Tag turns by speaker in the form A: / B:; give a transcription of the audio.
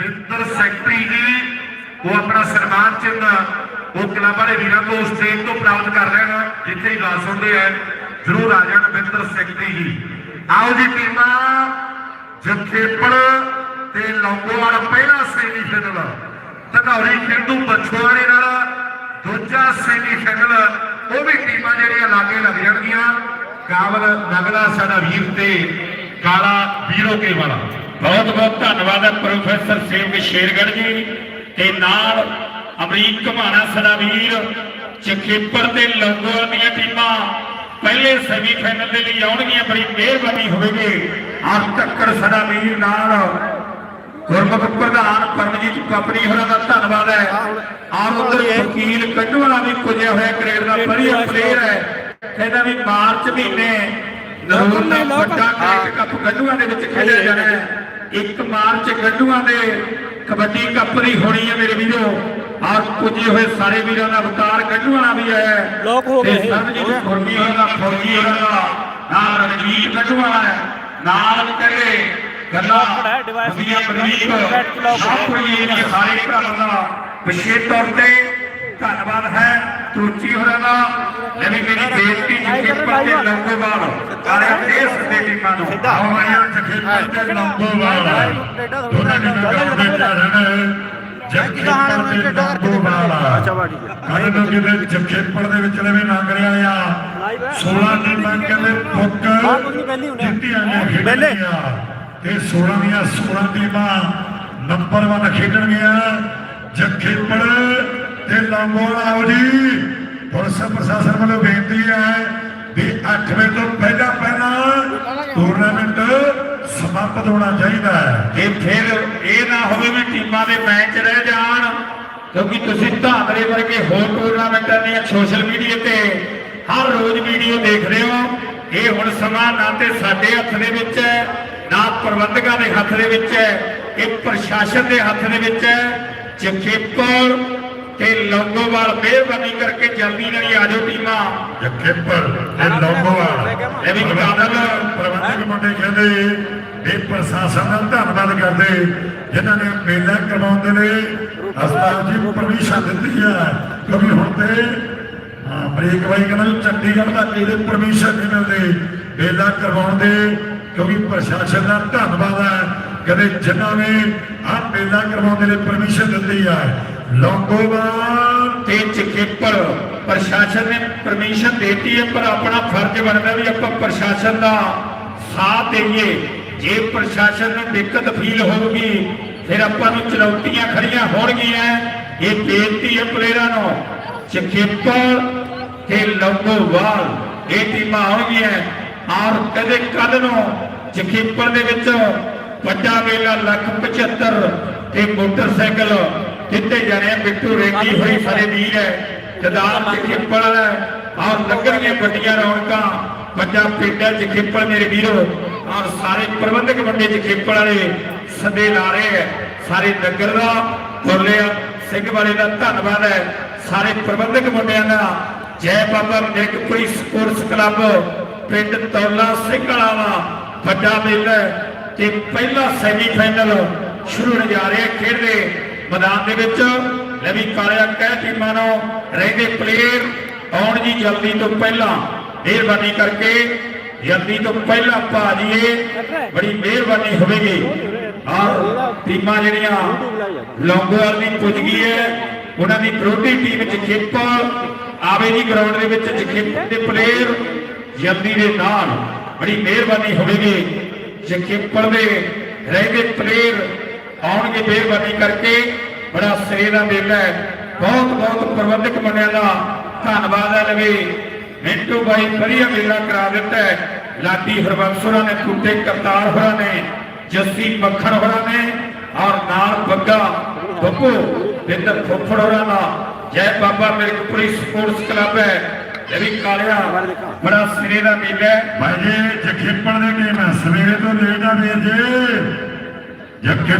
A: Binder secretary ਜੀ ਉਹ ਆਪਣਾ ਸਨਮਾਨ ਚਿੰਨ੍ਹ, ਉਹ ਕਲੱਬ ਵਾਲੇ ਵੀਰਾਂ ਤੋਂ ਸਟੇਜ ਤੋਂ ਪ੍ਰਾਪਤ ਕਰ ਲੈਣ, ਜਿੱਥੇ ਹੀ ਗਾ ਸੁਣਦੇ ਆ, ਜ਼ਰੂਰ ਆ ਜਾਣ ਬਿੰਦਰ ਸੈਕਟਰੀ ਜੀ। ਆਓ ਜੀ ਟੀਮਾਂ ਜਥੇਪੜ ਤੇ ਲੌਂਗੋਵਾਲ ਪਹਿਲਾ ਸੈਮੀਫਾਈਨਲ ਧਨੌਰੀ, ਖਿੰਡੂ ਬਛਵਾੜੇ ਨਾਲ ਦੂਜਾ ਸੈਮੀਫਾਈਨਲ ਉਹ ਵੀ ਟੀਮਾਂ ਜਿਹੜੀਆਂ ਲਾਗੇ ਲੱਗ ਜਾਣਗੀਆਂ। ਕਾਬਲ ਨਗਲਾ, ਸਾਡਾ ਵੀਰ ਤੇ ਕਾਲਾ ਵੀਰੋ ਕੇ ਵਾਲਾ
B: ਬਹੁਤ ਬਹੁਤ ਧੰਨਵਾਦ ਹੈ ਪ੍ਰੋਫੈਸਰ ਸੇਵਕ ਸ਼ੇਰਗੜ੍ਹ ਜੀ ਤੇ ਨਾਲ ਅਮਰੀਕ ਘਮਾਣਾ ਸਾਡਾ ਚਖੇਪਰ ਤੇ ਲੰਗੋਵਾਲ ਦੀਆਂ ਟੀਮਾਂ ਪਹਿਲੇ ਸੈਮੀਫਾਈਨਲ ਦੇ ਲਈ ਆਉਣਗੀਆਂ, ਬੜੀ ਮਿਹਰਬਾਨੀ ਹੋਵੇਗੀ।
A: ਆਪ ਟੱਕਰ ਸਾਡਾ ਨਾਲ ਗੁਰਮੁਖ ਪ੍ਰਧਾਨ ਪਰਮਜੀਤ ਕੰਪਨੀ ਹੋਰਾਂ ਦਾ ਧੰਨਵਾਦ ਹੈ। ਆਪ ਉਧਰ ਵਕੀਲ ਕੱਢੂ ਵੀ ਪੁੱਜਿਆ ਹੋਇਆ, ਕ੍ਰਿਕਟ ਦਾ ਵਧੀਆ ਪਲੇਅਰ ਹੈ। ਕਹਿੰਦਾ ਵੀ ਮਾਰਚ ਮਹੀਨੇ ਨਰੂਰ ਦਾ ਵੱਡਾ ਕ੍ਰਿਕਟ ਕੱਪ ਗੱਡੂਆਂ ਦੇ ਵਿੱਚ ਖੇਡਿਆ ਜਾਣਾ ਹੈ। 1 ਮਾਰਚ ਗੱਡੂਆਂ ਦੇ ਕਬੱਡੀ ਕੱਪ ਦੀ ਹੋਣੀ ਹੈ ਮੇਰੇ ਵੀਰੋ। ਆਪ ਪੁੱਜੇ ਹੋਏ ਸਾਰੇ ਵੀਰਾਂ ਦਾ ਅਵਤਾਰ ਗੱਡੂਆਂ ਵਾਲਾ ਵੀ ਹੈ।
C: ਲੋਕ ਹੋ ਗਏ।
A: ਤੇ ਸਰਬਜੀਤ ਖੁਰਮੀ ਹੋਰਾਂ ਦਾ ਫੌਜੀ ਹੋਰਾਂ ਦਾ ਨਾਲ ਰਣਜੀਤ ਗੱਡੂਆਂ ਵਾਲਾ ਹੈ ਨਾਲ ਕਹਿੰਦੇ ਗੱਲਾਂ ਵਧੀਆ ਬਰੀਕ ਸਭ ਇਹ ਸਾਰੇ ਭਰਾਵਾਂ ਦਾ ਵਿਸ਼ੇਸ਼ ਤੌਰ ਤੇ ਧੰਨਵਾਦ ਹੈ ਤੁਰਚੀ ਹੋਰਾਂ ਦਾ ਨਵੀਂ ਮੇਰੀ ਬੇਨਤੀ ਜਖੇਪਰ ਤੇ ਲੰਗੋਵਾਲ ਸਾਰੇ ਦੇਸ਼ ਦੇ ਟੀਮਾਂ ਨੂੰ ਆਵਾਂ ਜਖੇਪਰ ਤੇ ਲੰਗੋਵਾਲ ਦੇ
C: ਅੱਛਾ
A: ਕੱਲ ਨੂੰ ਕਿਤੇ ਜਖੇਪੜ ਦੇ ਵਿੱਚ ਲਵੇ ਲੰਘ ਰਿਹਾ ਆ। 16 ਟੀਮਾਂ ਕਹਿੰਦੇ
C: ਆ।
A: ਜਿੱਤੀਆਂ ਨੇ
C: ਪਹਿਲੇ।
A: ਖੇਡਣਗੀਆਂ ਤੇ 16 ਦੀਆਂ 16 ਟੀਮਾਂ ਨੰਬਰ 1 ਖੇਡਣਗੀਆਂ। ਜਖੇਪੜ ਤੇ ਆਓ ਜੀ। ਪੁਲਿਸ ਪ੍ਰਸ਼ਾਸਨ ਵੱਲੋਂ ਬੇਨਤੀ ਹੈ ਵੀ 8 ਵਜੇ ਤੋਂ ਪਹਿਲਾਂ ਪਹਿਲਾਂ ਟੂਰਨਾਮੈਂਟ ਸਮਾਪਤ ਹੋਣਾ ਚਾਹੀਦਾ ਹੈ।
B: ਤੇ ਫਿਰ ਇਹ ਨਾ ਹੋਵੇ ਵੀ ਟੀਮਾਂ ਦੇ ਮੈਚ ਰਹਿ ਜਾਣ, ਕਿਉਂਕਿ ਤੁਸੀਂ ਧਾਂਦਰੇ ਵਰਗੇ ਹੋਰ ਟੂਰਨਾਮੈਂਟਾਂ ਦੀਆਂ ਸੋਸ਼ਲ ਮੀਡੀਆ ਤੇ ਹਰ ਰੋਜ਼ ਵੀਡੀਓ ਦੇਖ ਰਹੇ ਹੋ। ਇਹ ਹੁਣ ਸਮਾਂ ਨਾ ਤੇ ਸਾਡੇ ਹੱਥ ਦੇ ਵਿੱਚ ਹੈ, ਨਾ ਪ੍ਰਬੰਧਕਾਂ ਦੇ ਹੱਥ ਦੇ ਵਿੱਚ ਹੈ, ਇਹ ਪ੍ਰਸ਼ਾਸਨ ਦੇ ਹੱਥ ਦੇ ਵਿੱਚ ਹੈ। ਜਖੇਪੁਰ ਤੇ ਲੰਗੋਵਾਲ ਮਿਹਰਬਾਨੀ ਕਰਕੇ ਜਲਦੀ ਨਾਲ ਹੀ ਆ ਜਾਓ ਟੀਮਾਂ।
A: ਜਖੇਪਰ ਤੇ ਲੰਗੋਵਾਲ।
B: ਇਹ ਵੀ ਕਾਬਲ
A: ਪ੍ਰਬੰਧਕ ਮੁੰਡੇ ਕਹਿੰਦੇ ਇਹ ਪ੍ਰਸ਼ਾਸਨ ਦਾ ਧੰਨਵਾਦ ਕਰਦੇ ਜਿਨ੍ਹਾਂ ਨੇ ਮੇਲਾ ਕਰਵਾਉਣ ਦੇ ਲਈ ਹਸਪਤਾਲ ਜੀ ਪਰਮਿਸ਼ਨ ਦਿੱਤੀ ਹੈ। ਕਿਉਂਕਿ ਹੁਣ ਤੇ ਬ੍ਰੇਕ ਬਾਈ ਕਹਿੰਦਾ ਚੰਡੀਗੜ੍ਹ ਤੱਕ ਇਹਦੇ ਪਰਮਿਸ਼ਨ ਨਹੀਂ ਮਿਲਦੀ ਮੇਲਾ ਕਰਵਾਉਣ ਦੇ। ਕਿਉਂਕਿ ਪ੍ਰਸ਼ਾਸਨ ਦਾ ਧੰਨਵਾਦ ਹੈ। ਕਦੇ ਜਿਨ੍ਹਾਂ ਨੇ ਆਹ ਮੇਲਾ ਕਰਵਾਉਣ ਦੇ ਲਈ ਪਰਮਿਸ਼ਨ ਦਿੱਤੀ ਹੈ ਲੌਂਗੋਵਾਲ
B: ਤੇ ਚਕੇਪਰ, ਪ੍ਰਸ਼ਾਸਨ ਨੇ ਪਰਮਿਸ਼ਨ ਦਿੱਤੀ ਹੈ, ਪਰ ਆਪਣਾ ਫਰਜ਼ ਬਣਦਾ ਵੀ ਆਪਾਂ ਪ੍ਰਸ਼ਾਸਨ ਦਾ ਸਾਥ ਦੇਈਏ। ਜੇ ਪ੍ਰਸ਼ਾਸਨ ਨੂੰ ਦਿੱਕਤ ਫੀਲ ਹੋਊਗੀ, ਫਿਰ ਆਪਾਂ ਨੂੰ ਚੁਣੌਤੀਆਂ ਖੜੀਆਂ ਹੋਣਗੀਆਂ। ਇਹ ਬੇਨਤੀ ਹੈ ਪਲੇਅਰਾਂ ਨੂੰ, ਚਕੇਪਰ ਤੇ ਲੌਂਗੋਵਾਲ ਇਹ ਟੀਮਾਂ ਆਉਣਗੀਆਂ। ਔਰ ਕਦੇ ਕੱਲ ਨੂੰ ਚਕੇਪਰ ਦੇ ਵਿੱਚ ਵੱਡਾ ਮੇਲਾ ਲੱਖ 75 ਤੇ ਮੋਟਰਸਾਈਕਲ ਕਿੱਥੇ ਜਾਣੇ? ਬਿੱਟੂ ਰੇਗੀ ਹੋਈ ਸਾਰੇ ਵੀਰ ਹੈ ਜਦਾਰ ਖੇਪਲ ਔਰ ਲੱਗਣਗੀਆਂ ਵੱਡੀਆਂ ਰੌਣਕਾਂ ਵੱਡਾ ਪਿੰਡਾਂ ਚ ਖੇਪਲ ਮੇਰੇ ਵੀਰੋ ਔਰ ਸਾਰੇ ਪ੍ਰਬੰਧਕ ਬੰਦੇ ਚ ਖੇਪਲ ਵਾਲੇ ਸਦੇ ਲਾ ਰਹੇ ਹੈ ਸਾਰੇ ਨਗਰ ਦਾ ਬੋਲਿਆ ਸਿੰਘ ਵਾਲੇ ਦਾ ਧੰਨਵਾਦ ਹੈ ਸਾਰੇ ਪ੍ਰਬੰਧਕ ਮੁੰਡਿਆਂ ਦਾ ਜੈ ਬਾਬਾ ਮਿਲਕਪੁਰੀ ਸਪੋਰਟਸ ਕਲੱਬ ਪਿੰਡ ਤੌਲਾ ਸਿੰਘ ਵਾਲਾ ਵੱਡਾ ਮੇਲਾ ਤੇ ਪਹਿਲਾ ਸੈਮੀਫਾਈਨਲ ਸ਼ੁਰੂ ਹੋਣ ਜਾ ਰਿਹਾ ਖੇਡ ਦੇ ਮੈਦਾਨ ਦੇ ਵਿੱਚ। ਲਵੀ ਕਾਲਿਆ ਕਹਿ ਟੀਮਾਂ ਨੂੰ ਰਹਿੰਦੇ ਪਲੇਅਰ ਆਉਣ ਜੀ ਜਲਦੀ ਤੋਂ ਪਹਿਲਾਂ ਮਿਹਰਬਾਨੀ ਕਰਕੇ, ਜਲਦੀ ਤੋਂ ਪਹਿਲਾਂ ਭਾਜੀਏ ਬੜੀ ਮਿਹਰਬਾਨੀ ਹੋਵੇਗੀ। ਔਰ ਟੀਮਾਂ ਜਿਹੜੀਆਂ ਲੌਂਗੋਵਾਲ ਦੀ ਪੁੱਜ ਗਈ ਹੈ, ਉਹਨਾਂ ਦੀ ਵਿਰੋਧੀ ਟੀਮ ਚ ਖੇਪਲ ਆਵੇ ਜੀ ਗਰਾਊਂਡ ਦੇ ਵਿੱਚ ਜਖੇਪਲ ਦੇ ਪਲੇਅਰ ਜਲਦੀ ਦੇ ਨਾਲ। ਬੜੀ ਮਿਹਰਬਾਨੀ ਹੋਵੇਗੀ। ਜਖੇਪਲ ਦੇ ਰਹਿੰਦੇ ਪਲੇਅਰ ਆਉਣਗੇ ਮਿਹਰਬਾਨੀ ਕਰਕੇ। ਬੜਾ ਸਿਰੇ ਦਾ ਮੇਲਾ ਹੈ। ਬਹੁਤ ਬਹੁਤ ਪ੍ਰਬੰਧਕ ਮੰਨਿਆ ਦਾ ਧੰਨਵਾਦ ਹੈ ਲਵੇ। ਮਿੰਟੂ ਬਾਈ ਵਧੀਆ ਮੇਲਾ ਕਰਾ ਦਿੱਤਾ ਹੈ। ਲਾਡੀ ਹਰਬੰਸ ਨੇ ਕੁੱਤੇ ਕਰਤਾਰ ਹੋਰਾਂ ਨੇ, ਜੱਸੀ ਮੱਖਣ ਹੋਰਾਂ ਨੇ ਔਰ ਨਾਲ ਬੱਗਾ ਬੱਬੂ, ਬਿੰਦਰ ਫੁੱਫੜ ਹੋਰਾਂ ਦਾ। ਜੈ ਬਾਬਾ ਮਿਲਕਪੁਰੀ ਸਪੋਰਟਸ ਕਲੱਬ ਹੈ। ਵੀ ਕਾਲਿਆ, ਬੜਾ ਸਿਰੇ ਦਾ ਮੇਲਾ
A: ਭਾਈ ਜੀ ਜਖੇਪੜ ਦੇ ਟੀਮ ਹੈ, ਸਵੇਰੇ ਤੋਂ ਲੇਟ ਆ ਵੀਰ ਜੀ। ਜਖੇ